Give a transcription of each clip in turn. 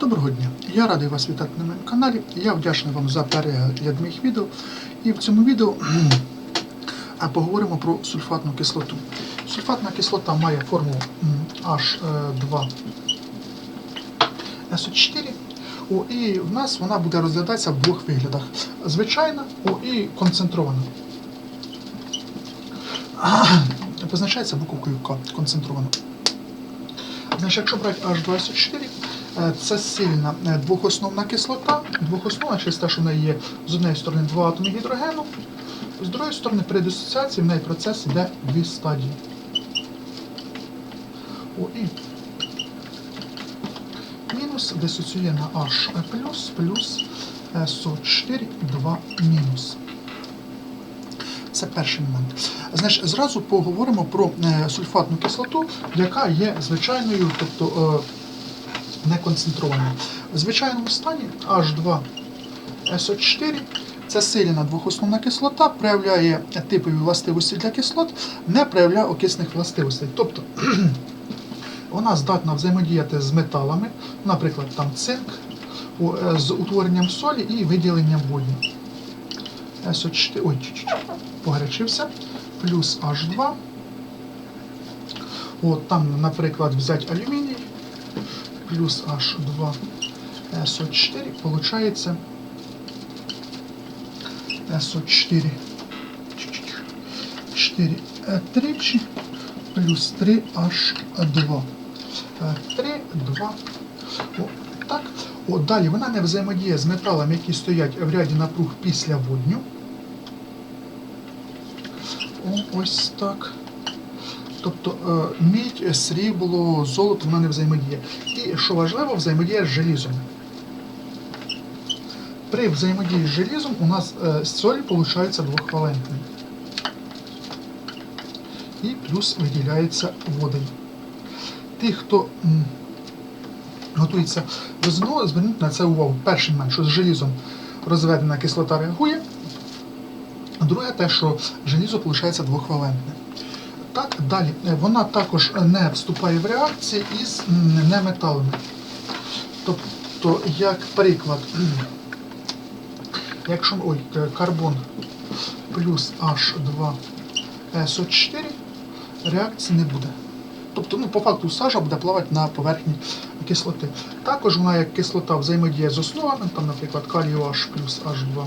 Доброго дня! Я радий вас вітати на моєму каналі. Я вдячний вам за перегляд моїх відео. І в цьому відео поговоримо про сульфатну кислоту. Сульфатна кислота має формулу H2SO4. О, і в нас вона буде розглядатися в двох виглядах: звичайна і концентрована. Позначається буковкою К концентрована. Значить, якщо брати H2SO4, е, це сильна е, двохосновна кислота. Двохосновна через те, що в неї є з однієї сторони два атоми гідрогену, з другої сторони при дисоціації в неї процес йде дві стадії. О, і мінус дисоціює на H плюс плюс SO4 2 мінус. Це перший момент. Значить, зразу поговоримо про е, сульфатну кислоту, яка є звичайною, тобто неконцентрованою. В звичайному стані H2SO4 це сильна двохосновна кислота, проявляє типові властивості для кислот, не проявляє окисних властивостей. Тобто вона здатна взаємодіяти з металами, наприклад, там цинк, е, з утворенням солі і виділенням воді. SO4, ой, погорячився, плюс H2. От там, наприклад, взяти алюміній, плюс H2 SO4, получається SO4 чуть-чуть, 4 е, тричі, плюс 3 H2. 3, 2. О, так. О, далі вона не взаємодіє з металами, які стоять в ряді напруг після водню. О, ось так. Тобто е, мідь, срібло, золото вона не взаємодіє. І що важливо, взаємодіє з желізом. При взаємодії з желізом у нас е, соль виходить двохвалентною. І плюс виділяється водень. Ті, хто готується до ЗНО, зверніть на це увагу. Перший момент, що з желізом розведена кислота реагує. Друге, те, що желізо виходить двохвалентне. Так, далі. Е, Вона також не вступає в реакції із неметалами. Тобто, як приклад, якщо ой, карбон плюс H2SO4, реакції не буде. Тобто, ну, по факту сажа буде плавати на поверхні кислоти. Також вона як кислота взаємодіє з основами, там, наприклад, калію H плюс H2.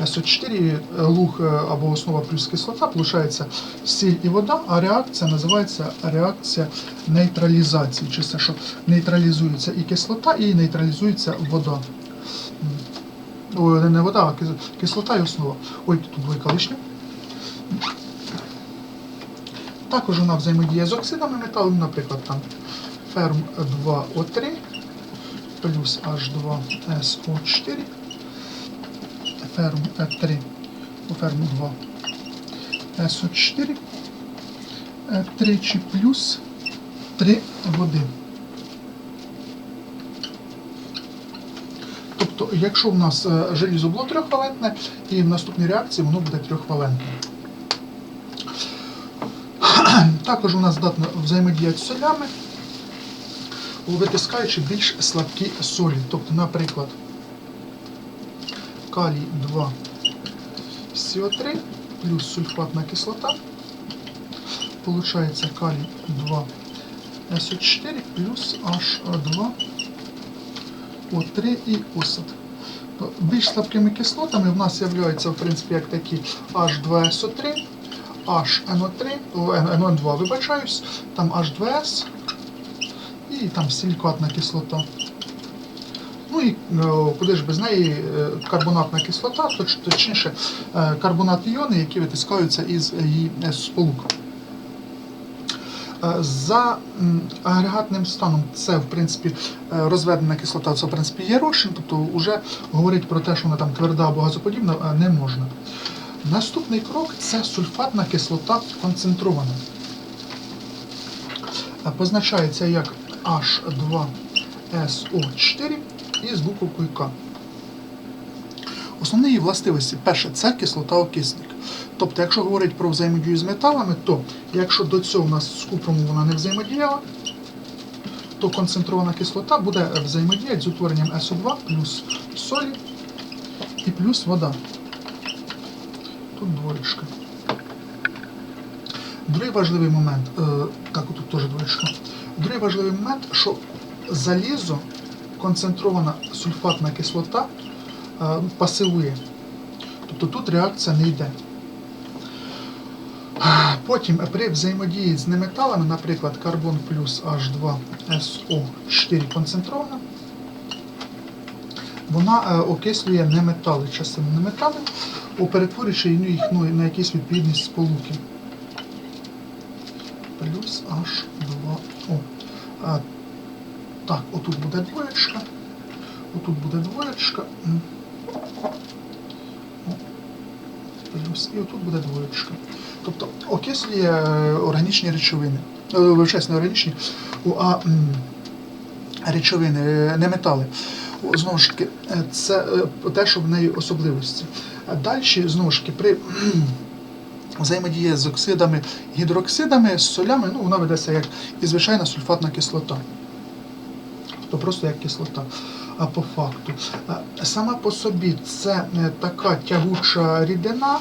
СО4 луг е, або основа плюс кислота, виходить сіль і вода, а реакція називається реакція нейтралізації. Чи це, що нейтралізується і кислота, і нейтралізується вода. Ой, не вода, а кислота і основа. Ой, тут двойка лишня. Також вона взаємодіє з оксидами металу, наприклад, там ферм 2О3 плюс H2SO4 ферм 3 по ферму 2 СО4 тричі плюс 3 води. Тобто, якщо в нас е, желізо було трьохвалентне, і в наступній реакції воно буде трьохвалентне. Також у нас здатно взаємодіяти солями, витискаючи більш слабкі солі. Тобто, наприклад, калій 2 СО3 плюс сульфатна кислота. Получается калий 2 СО4 плюс H2 О3 і осад. Більш слабкими кислотами в нас являються в принципі як такі H2SO3, HNO3, NO2, вибачаюсь, там H2S і там силікатна кислота. Ну і е, куди ж без неї е, карбонатна кислота, точніше е, карбонат іони, які витискаються із її сполук. За агрегатним станом це в принципі розведена кислота, це в принципі є розчин, тобто вже говорити про те, що вона там тверда або газоподібна, не можна. Наступний крок це сульфатна кислота концентрована. Позначається як H2SO4 і з буковкою. Основні її властивості. Перше, це кислота-окисник. Тобто, якщо говорити про взаємодію з металами, то якщо до цього у нас з купром вона не взаємодіяла, то концентрована кислота буде взаємодіяти з утворенням СО2 плюс солі і плюс вода. Тут двоєчка. Другий важливий момент, е, так, тут теж двоєчка. Другий важливий момент, що залізо, концентрована сульфатна кислота е, пасивує. Тобто тут реакція не йде. Потім при взаємодії з неметалами, наприклад, карбон плюс H2SO4 концентрована, вона е, окислює неметали, частину неметали, перетворюючи їх ну, на якісь відповідність сполуки. Плюс H2O. Е, так, отут буде двоє. Ну, тут буде двоєчка. Ну, і отут буде двоєчка. Тобто окислює е, органічні речовини. Ну, Вивчаюсь не органічні, а речовини, е, не метали. Знову ж таки, е, це те, що в неї особливості. Далі, знову ж таки, при взаємодії з оксидами, гідроксидами, з солями, ну, вона ведеться як і звичайна сульфатна кислота. Тобто просто як кислота. А по факту. Сама по собі це е, така тягуча рідина.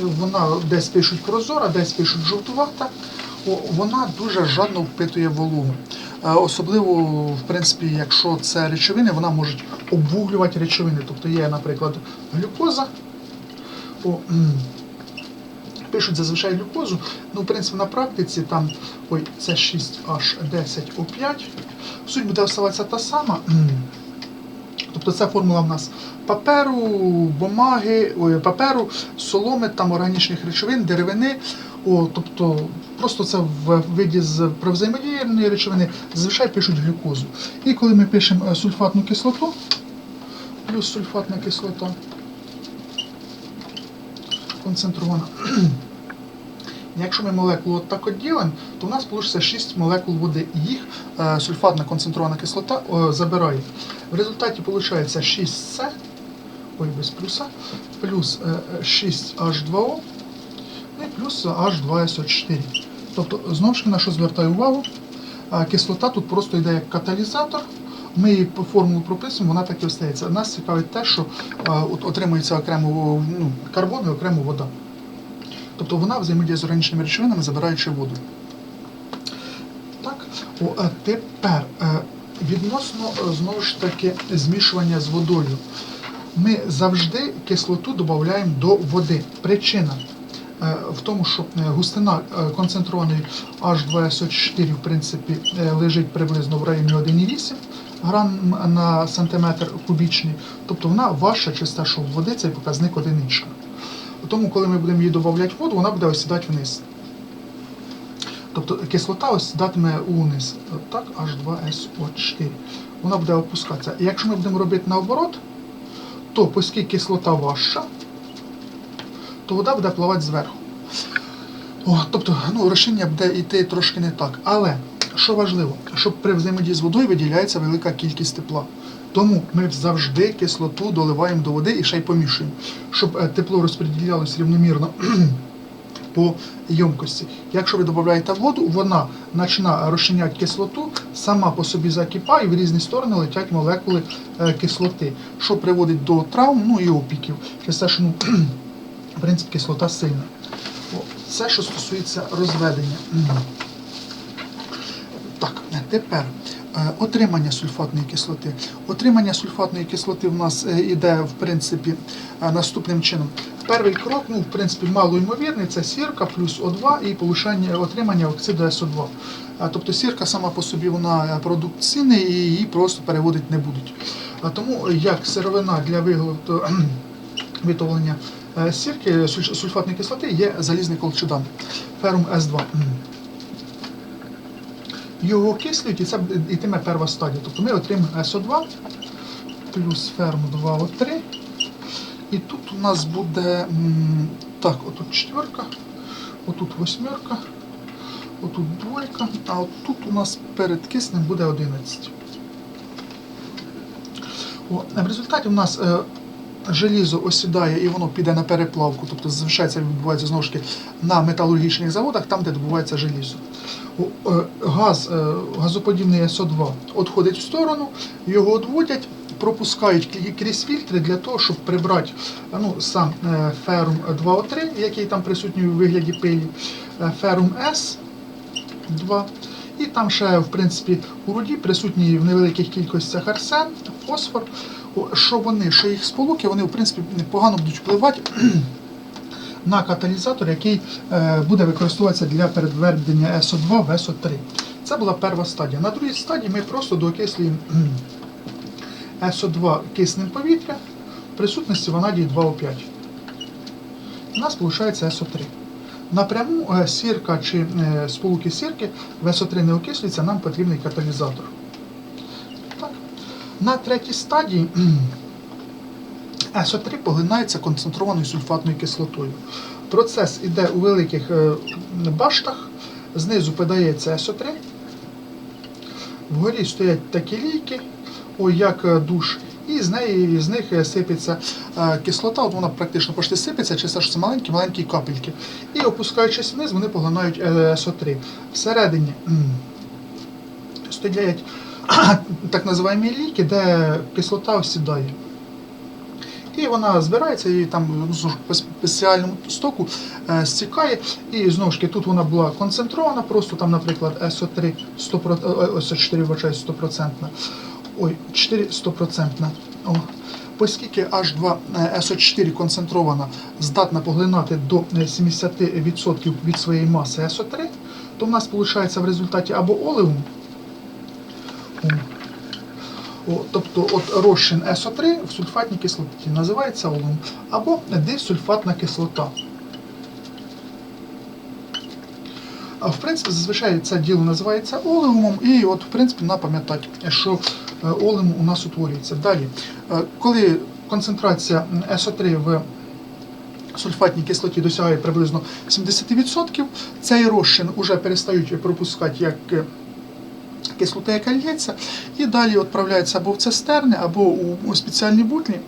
Вона десь пишуть прозора, десь пишуть жовтувата. Вона дуже жадно впитує вологу. Особливо, в принципі, якщо це речовини, вона може обвуглювати речовини. Тобто є, наприклад, глюкоза. О, пишуть зазвичай глюкозу. Ну, в принципі, на практиці там ой, це 6H10O5. Суть буде оставатися та сама. Тобто це формула в нас паперу, бумаги, ой, паперу, соломи, там органічних речовин, деревини. О, тобто просто це в виді з про взаємодіяльної речовини зазвичай пишуть глюкозу. І коли ми пишемо е, сульфатну кислоту, плюс сульфатна кислота концентрована. Якщо ми молекулу так от ділимо, то в нас вийде 6 молекул води. Їх е, сульфатна концентрована кислота е, забирає. В результаті виходить 6С, ой, без плюса, плюс е, 6H2O і плюс H2SO4. Тобто, знову ж таки, на що звертаю увагу, е, кислота тут просто йде як каталізатор. Ми її формулу прописуємо, вона так і остається. Нас цікавить те, що е, от отримується окремо ну, карбон і окремо вода. Тобто вона взаємодіє з органічними речовинами, забираючи воду. Так, О, тепер е, відносно е, знову ж таки змішування з водою. Ми завжди кислоту додаємо до води. Причина в тому, що густина концентрованої H2SO4 в принципі лежить приблизно в районі 1,8 грам на сантиметр кубічний. Тобто вона важча те, що в води цей показник одиничка. Тому, коли ми будемо її додавати воду, вона буде осідати вниз. Тобто кислота осідатиме униз. Так, H2SO4. Вона буде опускатися. І якщо ми будемо робити наоборот, то оскільки кислота важча, то вода буде пливати зверху. О, тобто, ну, рішення буде йти трошки не так. Але що важливо, що при взаємодії з водою виділяється велика кількість тепла. Тому ми завжди кислоту доливаємо до води і ще й помішуємо, щоб е, тепло розподілялось рівномірно по ємкості. Якщо ви додаєте воду, вона починає розчиняти кислоту, сама по собі закипає, і в різні сторони летять молекули е, кислоти, що приводить до травм, ну і опіків. Через те, ну, в принципі кислота сильна. Це, що стосується розведення. Так, тепер е, отримання сульфатної кислоти. Отримання сульфатної кислоти в нас е, іде в принципі е, наступним чином. Перший крок, ну в принципі, малоймовірний, це сірка плюс О2 і повишення отримання оксиду СО2. Тобто сірка сама по собі вона е, продукт цінний і її просто переводити не будуть. Тому як сировина для виготовлення е, сірки суль- сульфатної кислоти є залізний колчедан ферум С2. Його окислюють і це йтиме перша стадія. Тобто ми отримаємо СО2 плюс ферм 2О3. І тут у нас буде так, отут четверка, отут восьмерка, отут двойка, а отут у нас перед киснем буде 11. О, в результаті у нас е, желізо осідає і воно піде на переплавку, тобто це відбувається знову ж таки на металургічних заводах, там, де добувається желізо. Е, Газ, е, газоподібний СО2 відходить в сторону, його відводять, пропускають крізь фільтри для того, щоб прибрати е, ну, сам ферум 2О3, який там присутній у вигляді пилі, ферум С2. І там ще, в принципі, у руді присутні в невеликих кількостях арсен, фосфор. Що вони, що їх сполуки, вони в принципі непогано будуть впливати на каталізатор, який е, буде використовуватися для переведення СО2 в СО3. Це була перша стадія. На другій стадії ми просто доокислюємо СО2 киснем повітря в присутності ванадії 2О5. У нас виходить СО3. Напряму е, сірка чи е, сполуки сірки в СО3 не окислюється, нам потрібний каталізатор. На третій стадії СО3 поглинається концентрованою сульфатною кислотою. Процес іде у великих е, баштах, знизу подається СО3, вгорі стоять такі лійки, ой, як е, душ, і з неї з них е, сипеться кислота, от вона практично почти сипеться, що це маленькі-маленькі капельки. І опускаючись вниз, вони поглинають е, СО3. Всередині стоять так називаємо ліки, де кислота осідає. І вона збирається і там по спеціальному стоку е, стікає. І знову ж таки тут вона була концентрована, просто там, наприклад, СО3 100%, е, СО4 вибачаю, 100%. Ой, 4 100%. О. Оскільки H2 е, SO4 концентрована здатна поглинати до е, 70% від своєї маси SO3, то в нас виходить в результаті або олеум, о, о, тобто от розчин СО3 в сульфатній кислоті називається олеум, або дисульфатна кислота. А в принципі, зазвичай це діло називається олеумом, і от, в принципі, треба пам'ятати, що е, олеум у нас утворюється. Далі, е, коли концентрація СО3 в сульфатній кислоті досягає приблизно 70%, цей розчин вже перестають пропускати як е, кислота, яка лється, і далі відправляється або в цистерни, або у, спеціальні бутлі.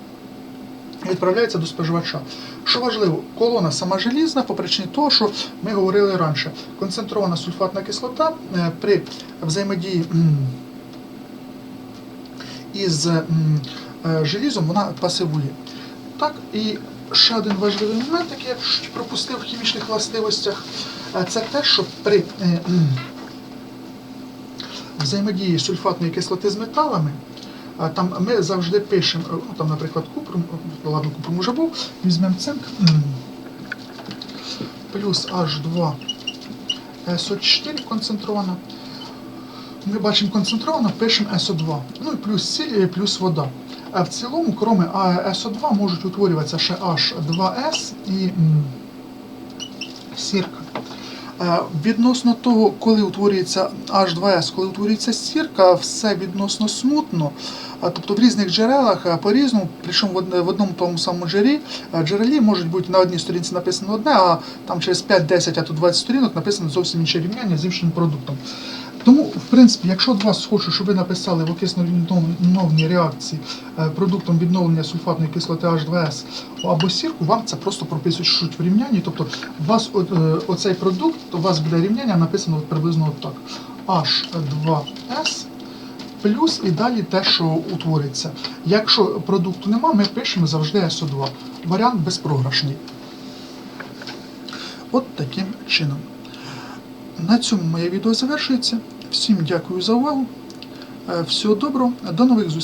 Відправляється до споживача. Що важливо, колона сама желізна по причині того, що ми говорили раніше. Концентрована сульфатна кислота е, при взаємодії із е, желізом вона пасивує. Так, і ще один важливий момент, який я пропустив в хімічних властивостях, е, це те, що при взаємодії сульфатної кислоти з металами, там ми завжди пишемо, ну там, наприклад, купрум, ладно, купрум уже був, візьмемо цинк, плюс H2 SO4 концентрована. Ми бачимо концентровано, пишемо SO2. Ну і плюс сіль, плюс вода. А в цілому, крім SO2, можуть утворюватися ще H2S і сірка. Е, Відносно того, коли утворюється H2S, коли утворюється сірка, все відносно смутно. Тобто в різних джерелах по-різному, причому в одному тому самому джері, джерелі можуть бути на одній сторінці написано одне, а там через 5-10, а то 20 сторінок написано зовсім інше рівняння з іншим продуктом. Тому, в принципі, якщо від вас хочуть, щоб ви написали в окисно-відновній реакції е, продуктом відновлення сульфатної кислоти H2S або сірку, вам це просто пропишуть в рівнянні. Тобто у вас е, оцей продукт, у вас буде рівняння написано приблизно так. H2S плюс і далі те, що утвориться. Якщо продукту нема, ми пишемо завжди SO2. Варіант безпрограшний. От таким чином. На цьому моє відео завершується. Всім дякую за увагу. Е, Всього доброго, до нових зустрічей.